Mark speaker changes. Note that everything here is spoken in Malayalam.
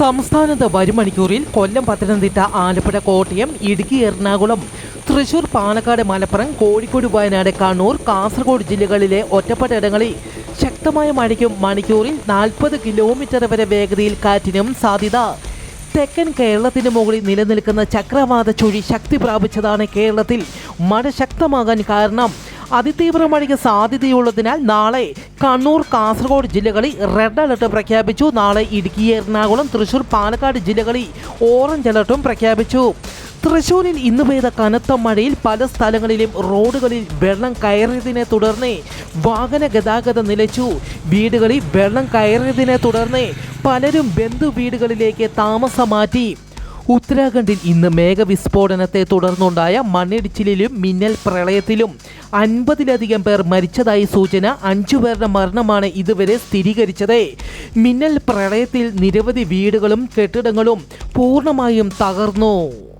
Speaker 1: സംസ്ഥാനത്ത് വരും മണിക്കൂറിൽ കൊല്ലം പത്തനംതിട്ട ആലപ്പുഴ കോട്ടയം ഇടുക്കി എറണാകുളം തൃശൂർ പാലക്കാട് മലപ്പുറം കോഴിക്കോട് വയനാട് കണ്ണൂർ കാസർഗോഡ് ജില്ലകളിലെ ഒറ്റപ്പെട്ട ഇടങ്ങളിൽ ശക്തമായ മഴയ്ക്കും മണിക്കൂറിൽ നാൽപ്പത് കിലോമീറ്റർ വരെ വേഗതയിൽ കാറ്റിനും സാധ്യത. തെക്കൻ കേരളത്തിന് മുകളിൽ നിലനിൽക്കുന്ന ചക്രവാത ചുഴി ശക്തി പ്രാപിച്ചതാണ് കേരളത്തിൽ മഴ ശക്തമാകാൻ കാരണം. അതിതീവ്ര മഴയ്ക്ക് സാധ്യതയുള്ളതിനാൽ നാളെ കണ്ണൂർ കാസർഗോഡ് ജില്ലകളിൽ റെഡ് അലർട്ട് പ്രഖ്യാപിച്ചു. നാളെ ഇടുക്കി എറണാകുളം തൃശൂർ പാലക്കാട് ജില്ലകളിൽ ഓറഞ്ച് അലർട്ടും പ്രഖ്യാപിച്ചു. തൃശൂരിൽ ഇന്ന് പെയ്ത കനത്ത മഴയിൽ പല സ്ഥലങ്ങളിലും റോഡുകളിൽ വെള്ളം കയറിയതിനെ തുടർന്ന് വാഹന ഗതാഗതം നിലച്ചു. വീടുകളിൽ വെള്ളം കയറിയതിനെ തുടർന്ന് പലരും ബന്ധു വീടുകളിലേക്ക് താമസം മാറ്റി. ഉത്തരാഖണ്ഡിൽ ഇന്ന് മേഘവിസ്ഫോടനത്തെ തുടർന്നുണ്ടായ മണ്ണിടിച്ചിലിലും മിന്നൽ പ്രളയത്തിലും അൻപതിലധികം പേർ മരിച്ചതായി സൂചന. അഞ്ചു പേരുടെ മരണമാണ് ഇതുവരെ സ്ഥിരീകരിച്ചത്. മിന്നൽ പ്രളയത്തിൽ നിരവധി വീടുകളും കെട്ടിടങ്ങളും പൂർണമായും തകർന്നു.